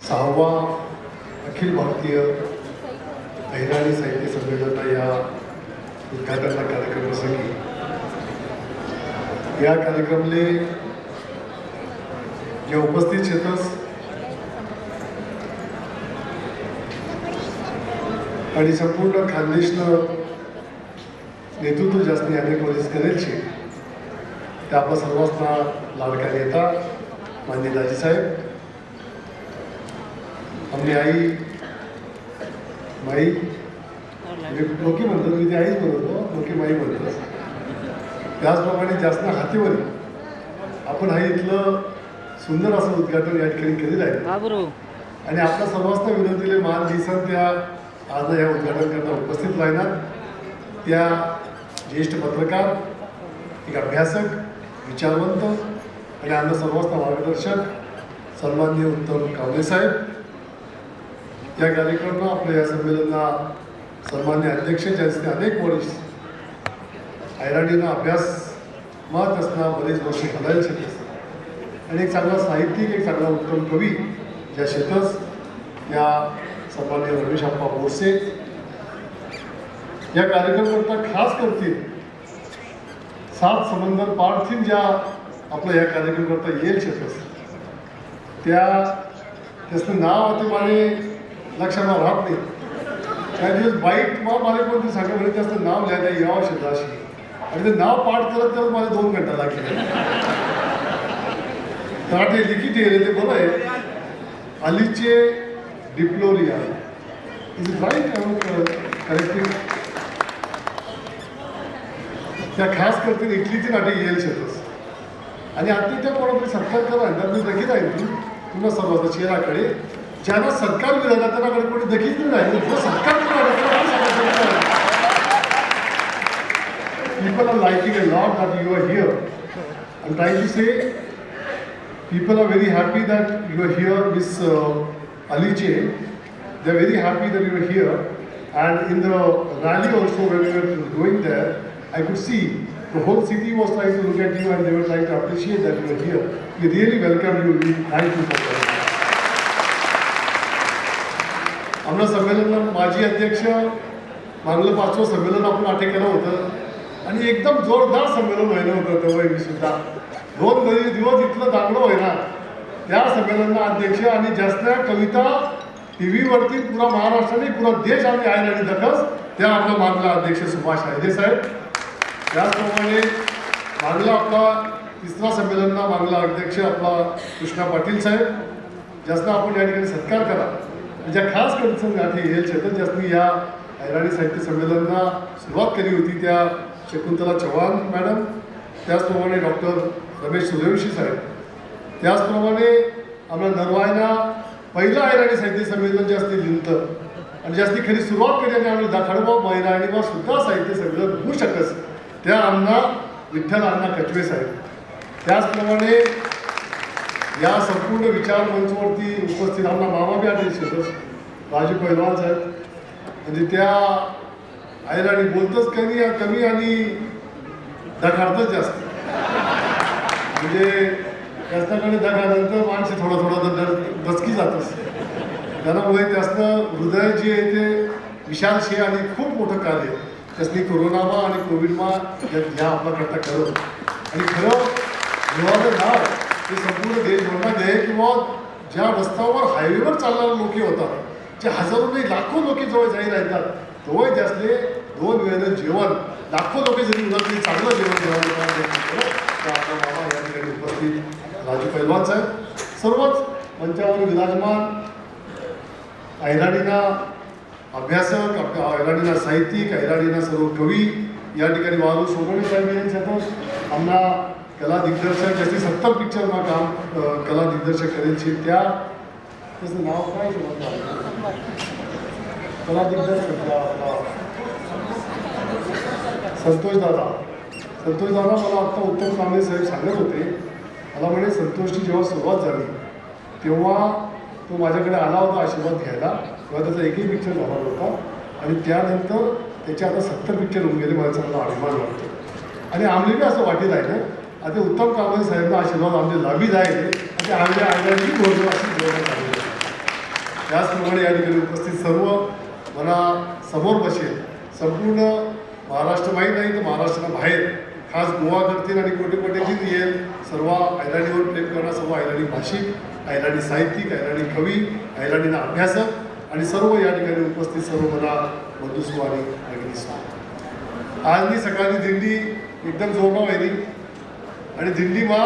सहावा अखिल भारतीय अहिराणी साहित्य संमेलन या उद्घाटन कार्यक्रम या कार्यक्रमले जे उपस्थित शेतस आणि संपूर्ण खानदेशनं नेतृत्व जास्त अनेक पोलीस करेल शे त्या आपला सर्वांना लाडका नेता मान्य दाजीसाहेब आपली आई माई. म्हणजे डोकी म्हणतो मी ती आईच म्हणतो डोकी माई म्हणतो त्याचप्रमाणे जास्त हातीवर आपण हा इथलं सुंदर असं उद्घाटन या ठिकाणी केलेलं आहे. आणि आपल्या सर्वांना विनंतीले महान दिसन त्या आज या उद्घाटन करता उपस्थित राहणार. त्या ज्येष्ठ पत्रकार एक अभ्यासक विचारवंत आणि आमच्या सर्वांना मार्गदर्शक सन्माननीय उत्तम कावले साहेब. या कार्यक्रमाला आपल्या या संमेलनाला सन्मान्य अध्यक्ष ज्यांचे अनेक वर्ष ऐराणीनं अभ्यास मात असताना बरेच वर्ष घालायला शकत आणि एक चांगला साहित्यिक एक चांगला उत्तम कवी ज्या शेतस या सन्मान्य रमेश आप्पा बोरसे या कार्यक्रमाकरता खास करतील. सात समंदर पारथीन ज्या आपल्या या कार्यक्रमाकरता येईल शेतस. त्या त्याचं नाव आता माने लक्षात राहत नाही त्या दिवस बाईट मग मला कोणती सांगा म्हणजे त्याचं नाव लिहायला यावं शब्दाशी आणि ते नाव पाठ करत करत मला दोन घंटा लागले. तर ते लिखित आहे ते बरं आहे. अलीचे डिप्लोरिया. इज राईट त्या खास करते इटलीची नाटे येईल शकतस आणि आता त्या कोणातरी सरकार करा मी लगेच आहे तू. पुन्हा सर्वांचा चेहराकडे ज्यांना सरकार मिळाला त्यांनाकडे कोणी देखील नाही राहिलं जो सरकार People are liking a lot that you are here. I'm trying to say, people are very happy that you are here, Miss uh, Alice. They're very happy that you are here. And in the rally also, when we were going there, I could see the whole city was trying to look at you and they were trying to appreciate that you are here. We really welcome you. We thank you for that. आमच्या संमेलनात माजी अध्यक्ष मागलं पाचवं संमेलन आपण attack केलं होतं. आणि एकदम जोरदार संमेलन व्हायला होतं तेव्हा सुद्धा. दोन गरीब दिवस इथलं चांगलं व्हायना त्या संमेलनाला अध्यक्ष आणि जास्त कविता टी व्हीवरती पुरा महाराष्ट्राने पुरा देश आम्ही आहे आणि दखस त्या आपला मागला अध्यक्ष सुभाष हायदे साहेब. त्याचप्रमाणे मागला आपला तिसरा संमेलनला मागला अध्यक्ष आपला कृष्णा पाटील साहेब. ज्याचा आपण या ठिकाणी सत्कार करा. ज्या खास करून गाठी येईल चेतन ज्यासनी या ऐराणी साहित्य संमेलनाला सुरुवात केली होती त्या शकुंतला चव्हाण मॅडम त्याचप्रमाणे डॉक्टर रमेश सूर्यवंशी साहेब. त्याचप्रमाणे आम्हाला नरवायना पहिलं ऐराणी साहित्य संमेलन जास्ती लिहिलं आणि जास्ती खरी सुरुवात केली आणि आम्ही दाखडबा बा सुद्धा साहित्य संमेलन होऊ शकस त्या आमना विठ्ठल अण्णा कचवे साहेब. त्याचप्रमाणे या संपूर्ण विचार मंचवरती उपस्थित आमना मामा बी आले शेतस राजू पैलवान साहेब. म्हणजे त्या आईराणी बोलतच कमी कमी आणि दखाडतच जास्त. म्हणजे त्याच्याकडे दखानंतर माणसे थोडं थोडं दर दचकी असते त्यामुळे त्यासनं हृदय जे आहे ते विशाल शे आणि खूप मोठं कार्य त्यासनी कोरोनामा आणि कोविडमा या आपला करता करत आणि खरं देवाचं नाव हे संपूर्ण देशभरामध्ये किंवा ज्या रस्त्यावर हायवेवर चालणारे लोक होतात जे हजारो नाही लाखो लोक जवळ जाहीर राहतात तेव्हा त्यासले दोन वेळेनं जेवण लाखो लोक जरी उलट तरी चांगलं जेवण जेवण तर आपला मामा या ठिकाणी उपस्थित राजू पैलवान साहेब सर्वच मंचावर विराजमान ऐराणीना अभ्यासक आपल्या ऐराणीना साहित्यिक ऐराणीना सर्व कवी या ठिकाणी वारू सोनवणे साहेब यांच्यातच आम्हाला कला दिग्दर्शक ज्याचे सत्तर पिक्चरमा काम कला दिग्दर्शक करेल छे. त्या त्याचं नाव काय आहे कला दिग्दर्शक संतोष दादा. संतोष दादा मला आत्ता उत्तम कांबळे साहेब सांगत होते. मला म्हणे संतोषची जेव्हा सुरुवात झाली तेव्हा तो माझ्याकडे आला होता आशीर्वाद घ्यायला. तेव्हा त्याचा एकही पिक्चर झाला होता आणि त्यानंतर त्याचे आता सत्तर पिक्चर होऊन गेले मला चांगला अभिमान वाटतो. आणि आमले असं वाटेल आहे ना आता उत्तम कांबळे साहेबांना आशीर्वाद आमचे लाभीत आहेत. आणि आमच्या आईची बोलतो अशी बोलण्यात आलेली आहे. त्याचप्रमाणे या ठिकाणी उपस्थित सर्व मला समोर बसेल. संपूर्ण महाराष्ट्र माहीत नाही तर महाराष्ट्राला बाहेर खास गोवा करतील आणि कोटे कोटीतील येईल. सर्व ऐराणीवर प्रेम करणार सर्व ऐराणी भाषिक ऐराणी साहित्यिक ऐराणी कवी ऐराणीना अभ्यासक आणि सर्व या ठिकाणी उपस्थित सर्व मला बंधुस्व आणि भगिनीस्व. आज मी सकाळी दिंडी एकदम जोरमा आहे आणि दिंडी मा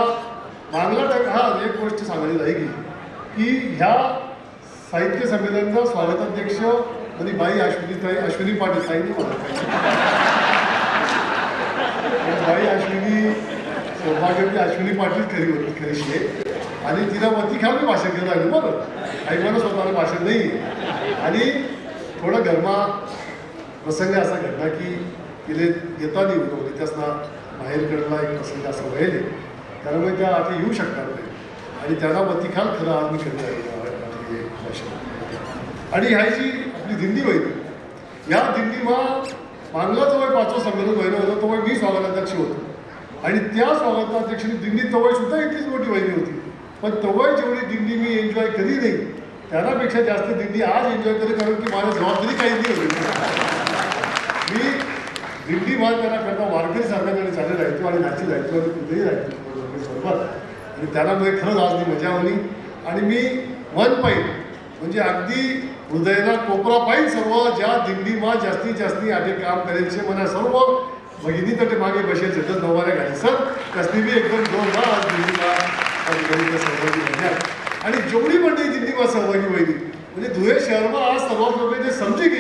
मागला हा एक गोष्ट सांगायची राहिली की ह्या साहित्य संमेलनाचा स्वागताध्यक्ष आणि बाई अश्विनी ताई अश्विनी पाटील ताईंनी मला बाई अश्विनी सौभाग्यवती अश्विनी पाटील खरी होती खरीशी आणि तिला वती खाली मी भाषण केलं आहे बरं ऐकवायला स्वतःला भाषण नाही आणि थोडं गरमा प्रसंग असा घडला की तिने येताना येऊ नव्हते म्हणजे त्यासना बाहेरकडला एक प्रसंग असं व्हायले त्यामुळे त्या आता येऊ शकतात नाही. आणि त्याला वतीखाल खरं आज मी आहे? आणि ह्या जी आपली दिंडी वहिनी या दिंडीमा मागला जवळ पाचवं संमेलन व्हायला होतं तेव्हा मी स्वागताध्यक्ष होतो. आणि त्या स्वागताध्यक्षांनी दिंडी तवय सुद्धा इतकीच मोठी वहिनी होती. पण तवय जेवढी दिंडी मी एन्जॉय कधी नाही त्यापेक्षा जास्त दिंडी आज एन्जॉय करेल कारण की माझी जबाबदारी काही नाही होती. मी दिल्ली वाद त्यांना करता वारकरी सारख्याकडे चालले राहायचो आणि नाची दायित्व कुठेही राहायचो बरोबर आणि त्यामुळे म्हणजे खरंच आज मी मजा आली. आणि मी मन पाहिजे म्हणजे अगदी हृदयाला कोपरा पाहिजे सर्व ज्या दिंडीमा जास्तीत जास्ती आधी काम करायचे मला सर्व भगिनी तर ते मागे बसेल तिथं नवाऱ्या घाली सर कसली बी एकदम जोरदार आज दिंडीमा सहभागी झाल्या आणि जेवढी मंडळी दिंडीमा सहभागी व्हायली म्हणजे धुळे शहरमा आज सर्वात लोक ते समजी गे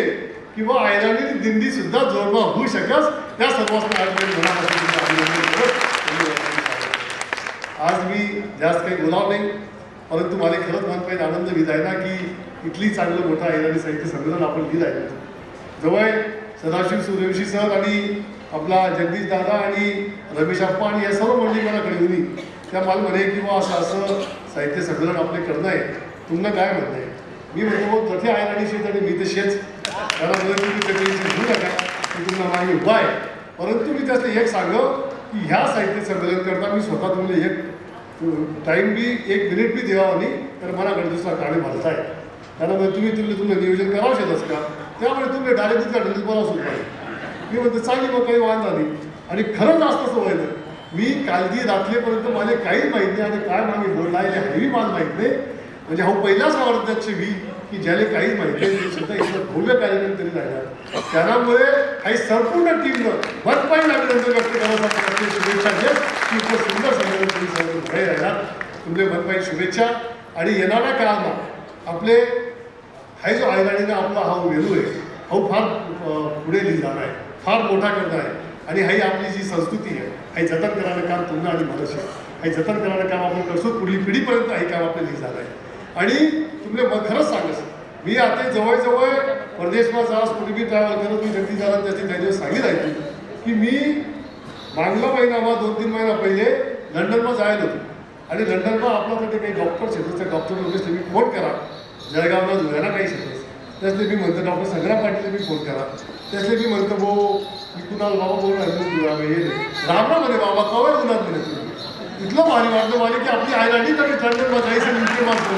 किंवा आयराणी दिंडी सुद्धा जोरमा होऊ शकस. त्या सर्वांना आज मी मनापासून आज मी जास्त काही बोलाव नाही. परंतु मला खरंच मन पाहिजे आनंद विध आहे ना की इथली चांगलं मोठं आयराणी साहित्य संमेलन आपण लिहिलं आहे. जवळ सदाशिव सूर्यवंशी सर आणि आपला जगदीश दादा आणि रमेश अप्पा आणि या सर्व मंडळी मला कळवली त्या मला म्हणे किंवा असं असं साहित्य संमेलन आपले करणं आहे. तुम्हाला काय म्हणणं आहे? मी म्हणतो मग तथे आणि शेत आणि मी तसेच त्याला म्हणलं तुम्ही ते टेन्शन घेऊ नका. मागे उभा आहे. परंतु मी त्यातलं एक सांगं की ह्या साहित्य संमेलन करता मी स्वतः तुम्हाला एक टाईम बी एक मिनिट बी द्यावा नाही तर मला गणेशला काढे भरताय. आहे त्यामुळे तुम्ही तुम्ही तुमचं नियोजन करावं शकतच का? त्यामुळे तुम्ही डायरेक्ट तिथल्या ढलीत बोलावं सुद्धा मी म्हणतो चांगली मग काही वाद नाही. आणि खरंच असतं असं व्हायचं मी कालदी रात्रीपर्यंत मला काहीच माहीत नाही आणि काय मागे बोलला आहे हेही मला माहीत नाही. म्हणजे हा पहिलाच आवडत्याच मी की ज्याने काहीच माहिती नाही सुद्धा इथं भव्य कार्यक्रम तरी राहिला त्यामुळे काही संपूर्ण टीमनं भरपाई अभिनंदन व्यक्त करण्यासाठी शुभेच्छा देत की इतकं सुंदर संमेलन तुम्ही सर्व पुढे राहिला तुमचे भरपाई शुभेच्छा. आणि येणाऱ्या काळात आपले हा जो आयराणीनं आपला हा वेलू आहे हा फार पुढे लिहिला आहे फार मोठा करणार आहे. आणि ही आपली जी संस्कृती आहे हे जतन करणारं काम तुम्हाला आणि मनुष्य हे जतन करणारं काम आपण करतो पुढली पिढीपर्यंत हे काम आपल्याला लिहिलं आहे. आणि तुम्ही मग खरंच सांगस मी आता जवळजवळ परदेशमा जास कुठे बी ट्रॅव्हल करत मी जगदी झाला त्याची त्याच्यावर दिवस सांगितलं आहे की मी मागला महिना मा दोन तीन महिना पहिले लंडनमा जायला होतो. आणि लंडनमा आपल्याकडे काही डॉक्टर शेतात त्या डॉक्टर वगैरे तुम्ही फोन करा. जळगावला धुळ्याला काही शेतात. त्यातले मी म्हणतो डॉक्टर संग्राम पाटील मी फोन करा. त्यातले मी म्हणतो भाऊ मी कुणाला बाबा बोलून राम हे म्हणे बाबा कवर उन्हात म्हणे. तुम्ही इतकं भारी वाटलं मला की आपली आई आयराणी तर लंडनमा जायचं इतके मात्र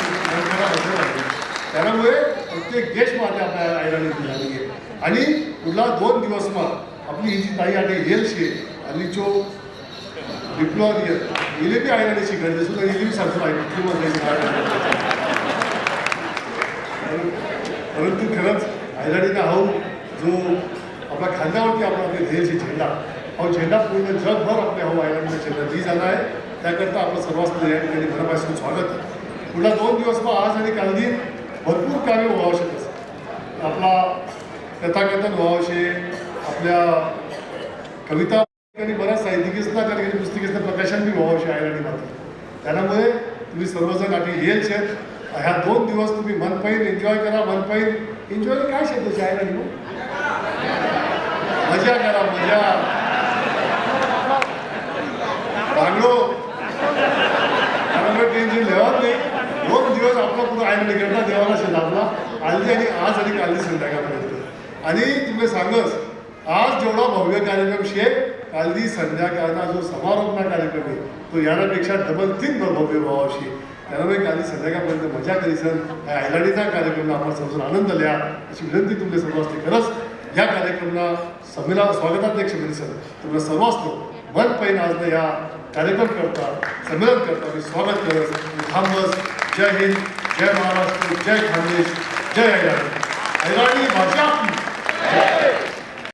त्यामुळे प्रत्येक गेस्ट माझ्या आपल्या आयराणी झाली आहे आणि पुढला दोन दिवस मग आपली ही जी ताई आहे हेल आणि जो डिप्लोरियर इले बी आयराणी शिकायचं सुद्धा इले बी सांगतो आहे किंवा परंतु खरंच आयराणीचा हा हो, जो आपला खांद्यावरती आपला आपले ध्येयशी झेंडा. हा झेंडा पूर्ण जगभर आपल्या हो हा आयराणीचा झेंडा. जी झाला आहे त्याकरता आपलं सर्वांचं या ठिकाणी मनापासून स्वागत. आहे पुढला दोन दिवस मग आज आणि कालदी भरपूर कार्य व्हावं शकत आपला कथाकथन व्हावशे आपल्या कविता ठिकाणी बऱ्याच साहित्यिकेसना त्या ठिकाणी पुस्तकीचं प्रकाशन बी व्हावशे आहे आणि मात्र. त्यामुळे तुम्ही सर्वजण आधी येल शेत ह्या दोन दिवस तुम्ही मन पाहिजे एन्जॉय करा मन पाहिजे एन्जॉय काय शब्द आहे ना मजा करा मजा. भांगलो त्यामुळे टेन्शन लेवत नाही दोन दिवस आपला पुढे आयला करता देवाला शेत आपला आली आणि आज आणि कालची संध्याकाळपर्यंत. आणि तुम्ही सांगस आज जेवढा भव्य कार्यक्रम शे कालदी संध्याकाळना जो समारोपना कार्यक्रम आहे तो यानापेक्षा डबल तीन भव्य भावाशी त्यामुळे काली संध्याकाळपर्यंत मजा करीसन या आयलाडीचा कार्यक्रम आम्हाला समजून आनंद लिहा अशी विनंती तुमचे सर्व असते खरंच. या कार्यक्रमला सभेला स्वागताध्यक्ष मिळी सर तुम्हाला सर्व असतो मन पैन आज या कार्यक्रम करता संमेलन करता मी स्वागत करत. थांबस. जय हिंद जय महाराष्ट्र जय खानदेश जय ऐलाडी ऐलाडी भाषा आपली.